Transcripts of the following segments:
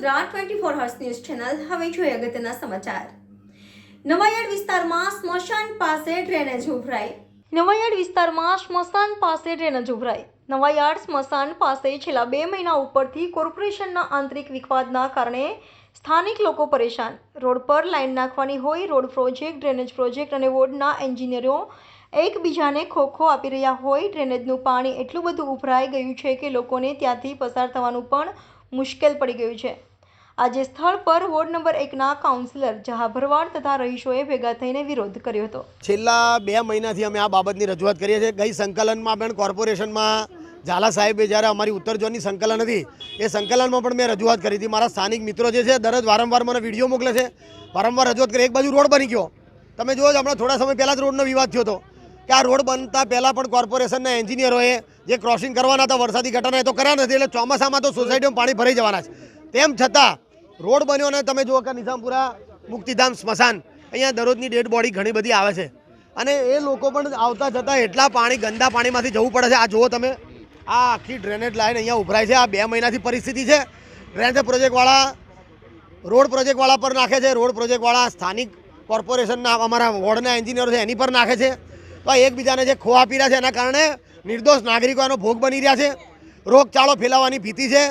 Vadodara twenty four hours news channel, હવે જોઈએ અગત્યના સમાચાર. નવાયાર્ડ વિસ્તારમાં સ્મશાન પાસે ડ્રેનેજ ઉભરાઈ. નવાયાર્ડ વિસ્તારમાં સ્મશાન પાસે ડ્રેનેજ ઉભરાઈ. નવાયાર્ડ સ્મશાન પાસે છેલ્લા બે મહિના ઉપરથી કોર્પોરેશનના આંતરિક વિવાદના કારણે સ્થાનિક લોકો પરેશાન. રોડ પર લાઈન નાખવાની હોય, રોડ પ્રોજેક્ટ, ડ્રેનેજ પ્રોજેક્ટ અને વોર્ડના એન્જિનિયરો એકબીજાને ખોખો આપી રહ્યા હોય, ડ્રેનેજનું પાણી એટલું બધું ઉભરાઈ ગયું છે કે લોકોને ત્યાંથી પસાર થવાનું પણ મુશ્કેલ પડી ગયું છે. આજે સ્થળ પર વોર્ડ નંબર એકના કાઉન્સિલર જહા તથા રહીશોએ ભેગા થઈને વિરોધ કર્યો હતો. છેલ્લા બે મહિનાથી અમે આ બાબતની રજૂઆત કરીએ છીએ. ગઈ સંકલનમાં પણ કોર્પોરેશનમાં ઝાલા સાહેબે જ્યારે અમારી ઉત્તર ઝોનની સંકલન હતી, એ સંકલનમાં પણ મેં રજૂઆત કરી હતી. મારા સ્થાનિક મિત્રો જે છે, દરરોજ વારંવાર મને વીડિયો મોકલે છે. વારંવાર રજૂઆત કરી. એક બાજુ રોડ બની ગયો. તમે જુઓ, હમણાં થોડા સમય પહેલાં જ રોડનો વિવાદ થયો હતો. કે આ રોડ બનતા પહેલાં પણ કોર્પોરેશનના એન્જિનિયરોએ જે ક્રોસિંગ કરવાના હતા, વરસાદી ઘટના એ તો કર્યા નથી, એટલે ચોમાસામાં તો સોસાયટીમાં પાણી ભરાઈ જવાના છે. તેમ છતાં રોડ બન્યો અને તમે જુઓ કે નિઝામપુરા, મુક્તિધામ, સ્મશાન. અહીંયા દરરોજની ડેડ બોડી ઘણી બધી આવે છે. અને એ લોકો પણ આવતા જતાં એટલા પાણી, ગંદા પાણીમાંથી જવું પડે છે. આ જુઓ તમે, આ આખી ડ્રેનેજ લાઈન અહીંયા ઉભરાય છે. આ બે મહિનાથી પરિસ્થિતિ છે. ડ્રેનેજ પ્રોજેક્ટવાળા રોડ પ્રોજેક્ટવાળા પર નાખે છે. રોડ પ્રોજેક્ટવાળા સ્થાનિક કોર્પોરેશનના અમારા વોર્ડના એન્જિનિયરો છે, એની પર નાખે છે. તો એકબીજાને જે ખો આપી રહ્યા છે, એના કારણે નિર્દોષ નાગરિકો એનો ભોગ બની રહ્યા છે. રોગચાળો ફેલાવાની ભીતિ છે.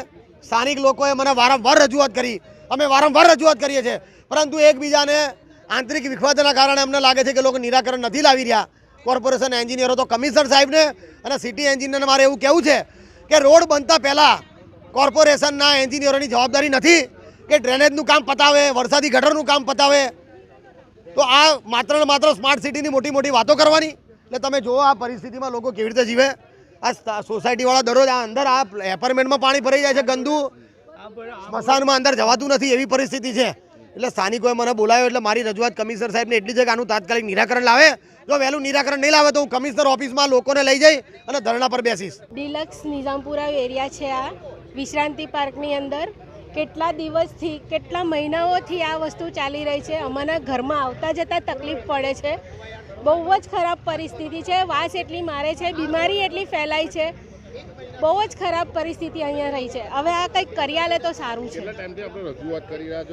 સ્થાનિક લોકોએ મને વારંવાર રજૂઆત કરી અમે વારંવાર રજૂઆત કરીએ છીએ. પરંતુ એકબીજાને આંતરિક વિખવાદના કારણે અમને લાગે છે કે લોકો નિરાકરણ નથી લાવી રહ્યા. કોર્પોરેશન એન્જિનિયરો તો કમિશનર સાહેબને અને સિટી એન્જિનિયરને મારે એવું કહેવું છે કે રોડ બનતા પહેલાં કોર્પોરેશનના એન્જિનિયરોની જવાબદારી નથી કે ડ્રેનેજનું કામ પતાવે, વરસાદી ગટરનું કામ પતાવે. તો આ માત્ર ને માત્ર સ્માર્ટ સિટીની મોટી મોટી વાતો કરવાની. એટલે તમે જુઓ આ પરિસ્થિતિમાં લોકો કેવી રીતે જીવે. આ સોસાયટીવાળા દરરોજ આ અંદર આ એપાર્ટમેન્ટમાં પાણી ભરાઈ જાય છે ગંદુ. સ્મશાનમાં અંદર જવાતું નથી એવી પરિસ્થિતિ છે. એટલે સ્થાનિકોએ મને બોલાવ્યો એટલે મારી રજૂઆત કમિશનર સાહેબને એટલી છે કે આનું તાત્કાલિક નિરાકરણ લાવે. જો વહેલું નિરાકરણ નહીં લાવે તો હું કમિશનર ઓફિસમાં લોકોને લઈ જઈ અને ધરણા પર બેસીશ. ડિલક્સ નિઝામપુરા એરિયા છે આ. વિશ્રાંતિ પાર્કની અંદર કેટલા દિવસથી, કેટલા મહિનાઓથી આ વસ્તુ ચાલી રહી છે? અમારા ઘરમાં આવતા જતાં તકલીફ પડે છે. બહુ જ ખરાબ પરિસ્થિતિ છે. વાસ એટલી મારે છે, બીમારી એટલી ફેલાય છે. બહુ જ ખરાબ પરિસ્થિતિ અહીંયા રહી છે. હવે આ કંઈક કરી આલે તો સારું છે. કેટલા ટાઈમથી આપણે રજૂઆત કરી રહ્યા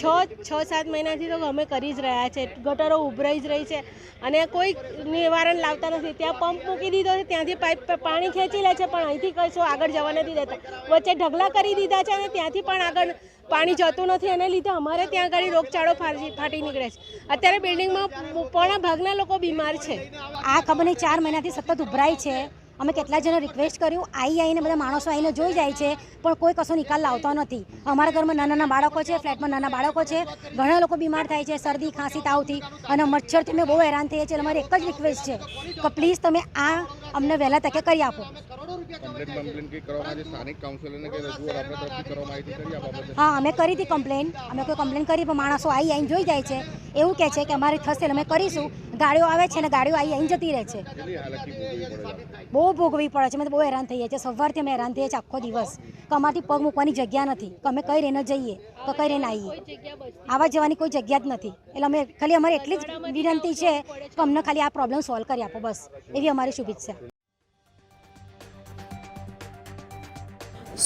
છો? છ છ સાત મહિનાથી તો અમે કરી જ રહ્યા છે. ગટરો ઉભરાઈ જ રહી છે. અને કોઈ નિવારણ લાવતા નથી. ત્યાં પંપ મૂકી દીધો છે. ત્યાંથી પાઇપ પાણી ખેંચી લે છે પણ અહીંથી કશું આગળ જવા નથી દેતા. વચ્ચે ઢગલા કરી દીધા છે અને ત્યાંથી પણ આગળ પાણી જતું નથી. એને લીધે અમારે ત્યાં આગળ રોગચાળો ફાટી ફાટી નીકળે છે. અત્યારે બિલ્ડિંગમાં પોણા ભાગના લોકો બીમાર છે. આ કંપની ચાર મહિનાથી સતત ઉભરાય છે. અમે કેટલા જણા રિક્વેસ્ટ કર્યું? આવી આવીને બધા માણસો આવીને જોઈ જાય છે પણ કોઈ કશો નિકાલ લાવતો નથી. અમારા ઘરમાં નાના નાના બાળકો છે ફ્લેટમાં નાના બાળકો છે. ઘણા લોકો બીમાર થાય છે શરદી ખાંસી તાવથી અને મચ્છરથી અમે બહુ હેરાન થઈએ છીએ. અમારી એક જ રિક્વેસ્ટ છે કે પ્લીઝ તમે આ અમને વહેલા તકે કરી આપો. હા અમે કરી હતી કમ્પ્લેન અમે કોઈ કમ્પ્લેન કરી પણ માણસો આવી આવીને જોઈ જાય છે. એવું કહે છે કે અમારી થશે અમે કરીશું. ગાડીઓ આવે છે અને ગાડીઓ આવી આવીને જતી રહે છે. બહુ ભોગવી પડે છે. અમે બહુ હેરાન થઈએ છીએ સવારથી અમે હેરાન થઈએ છીએ આખો દિવસ. કે અમારથી પગ મૂકવાની જગ્યા નથી. કે અમે કઈ રહીને જઈએ? તો કઈ રહીને આવીએ? આવા જવાની કોઈ જગ્યા જ નથી. એટલે અમે ખાલી અમારી એટલી જ વિનંતી છે કે અમને ખાલી આ પ્રોબ્લેમ સોલ્વ કરી આપો બસ. એવી અમારી શુભેચ્છા.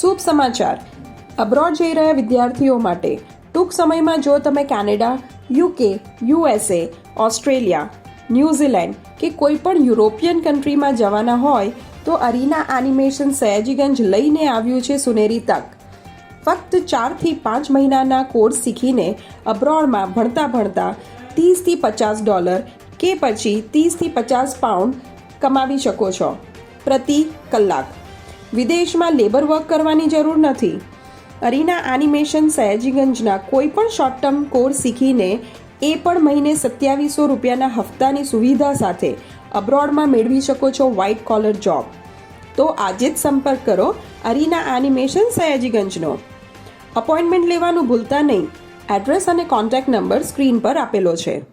શુભ સમાચાર. અબ્રોડ જઈ રહ્યા વિદ્યાર્થીઓ માટે ટૂંક સમયમાં જો તમે Canada UK USA Australia New Zealand, કે કોઈ પણ યુરોપિયન કન્ટ્રીમાં જવાના હોય, તો અરીના એનિમેશન સયાજીગંજ લઈને આવ્યું છે સુનેરી તક. ફક્ત ચારથી પાંચ મહિનાના કોર્સ શીખીને અબ્રોડમાં ભણતા ભણતા ત્રીસથી પચાસ ડોલર કે પછી ત્રીસથી પચાસ પાઉન્ડ કમાવી શકો છો પ્રતિ કલાક. વિદેશમાં લેબર વર્ક કરવાની જરૂર નથી. અરીના એનિમેશન સયાજીગંજના કોઈ પણ શોર્ટ ટર્મ કોર્સ શીખીને એ પણ મહિને સત્યાવીસો રૂપિયાના હપ્તાની સુવિધા સાથે અબ્રોડમાં મેળવી શકો છો વ્હાઇટ કોલર જોબ તો આજે જ સંપર્ક કરો અરીના એનિમેશન સયાજીગંજનો. અપોઇન્ટમેન્ટ લેવાનું ભૂલતા નહીં. એડ્રેસ અને કોન્ટેક્ટ નંબર સ્ક્રીન પર આપેલો છે.